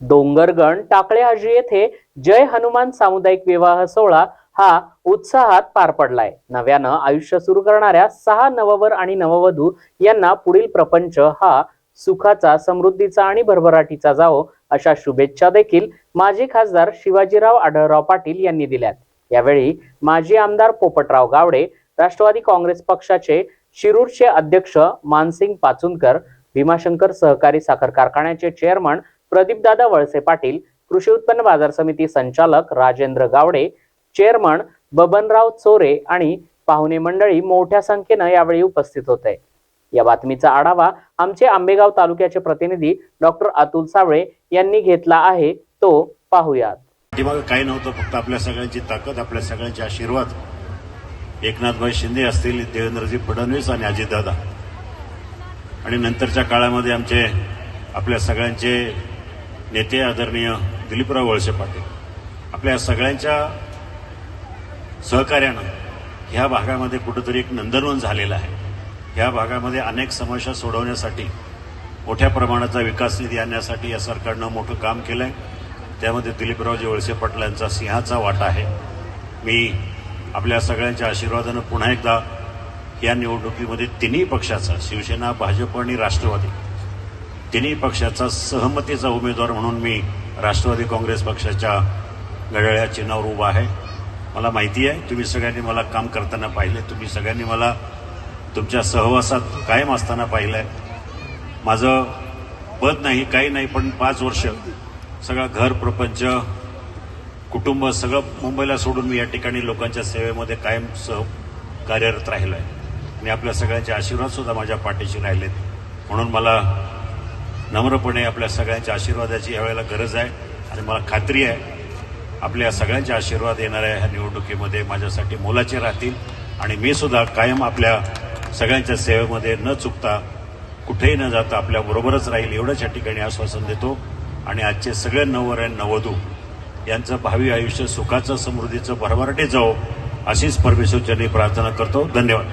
डोंगरगण टाकळे हाजी येथे जय हनुमान सामुदायिक विवाह सोहळा हा उत्साहात पार पडलाय. नव्यानं आयुष्य सुरू करणाऱ्या सहा नववर आणि नववधू यांना पुढील प्रपंच हा सुखाचा समृद्धीचा आणि भरभराटीचा जावो अशा शुभेच्छा देखील माजी खासदार शिवाजीराव आढळराव पाटील यांनी दिल्यात. यावेळी माजी आमदार पोपटराव गावडे राष्ट्रवादी काँग्रेस पक्षाचे शिरूरचे अध्यक्ष मानसिंग पाचुनकर भीमाशंकर सहकारी साखर कारखान्याचे चेअरमन प्रदीपदादा वळसे पाटील कृषी उत्पन्न बाजार समिती संचालक राजेंद्र गावडे चेअरमन बबनराव चोरे आणि पाहुणे मंडळी मोठ्या संख्येनं यावेळी उपस्थित होते. या बातमीचा आढावा आमचे आंबेगाव तालुक्याचे प्रतिनिधी डॉक्टर अतुल सावळे यांनी घेतला आहे. तो पाहुयात. पाठीमागं काही नव्हतं फक्त आपल्या सगळ्यांची ताकद आपल्या सगळ्यांचे आशीर्वाद. एकनाथभाई शिंदे असतील देवेंद्रजी फडणवीस आणि अजितदादा. आणि नंतरच्या काळामध्ये आमचे आपल्या सगळ्यांचे नेते आदरणीय दिलीपराव वळसे पाटील आपल्या सगळ्यांच्या सहकार्यानं ह्या भागामध्ये कुठंतरी एक नंदनवन झालेलं आहे. ह्या भागामध्ये अनेक समस्या सोडवण्यासाठी मोठ्या प्रमाणाचा विकास निधी आणण्यासाठी या सरकारनं मोठं काम केलं आहे त्यामध्ये दिलीपरावजी वळसे पाटील यांचा सिंहाचा वाटा आहे. मी आपल्या सगळ्यांच्या आशीर्वादानं पुन्हा एकदा या निवडणुकीमध्ये तिन्ही पक्षाचा शिवसेना भाजप आणि राष्ट्रवादी तिन्ही पक्षाचा सहमतीचा उमेदवार म्हणून मी राष्ट्रवादी काँग्रेस पक्षाच्या घड्याळ्या चिन्हावर उभा आहे. मला माहिती आहे तुम्ही सगळ्यांनी मला काम करताना पाहिले तुम्ही सगळ्यांनी मला तुमच्या सहवासात कायम असताना पाहिलं आहे माझं पद नाही काही नाही पण पाच वर्ष सगळं घर प्रपंच कुटुंब सगळं मुंबईला सोडून मी या ठिकाणी लोकांच्या सेवेमध्ये कायम सह कार्यरत राहिलो आहे आणि आपल्या सगळ्यांचे आशीर्वादसुद्धा माझ्या पाठीशी राहिलेत. म्हणून मला नम्रपणे आपल्या सगळ्यांच्या आशीर्वादाची यावेळेला गरज आहे आणि मला खात्री आहे आपल्या सगळ्यांचे आशीर्वाद येणाऱ्या ह्या निवडणुकीमध्ये माझ्यासाठी मोलाचे राहतील आणि मी सुद्धा कायम आपल्या सगळ्यांच्या सेवेमध्ये न चुकता कुठेही न जाता आपल्या बरोबरच राहील एवढंच या ठिकाणी आश्वासन देतो. आणि आजचे सगळे नववर आणि नवधू यांचं भावी आयुष्य सुखाचं समृद्धीचं भरभराटी जावं हो, अशीच परमेश्वरचरणी प्रार्थना करतो. धन्यवाद.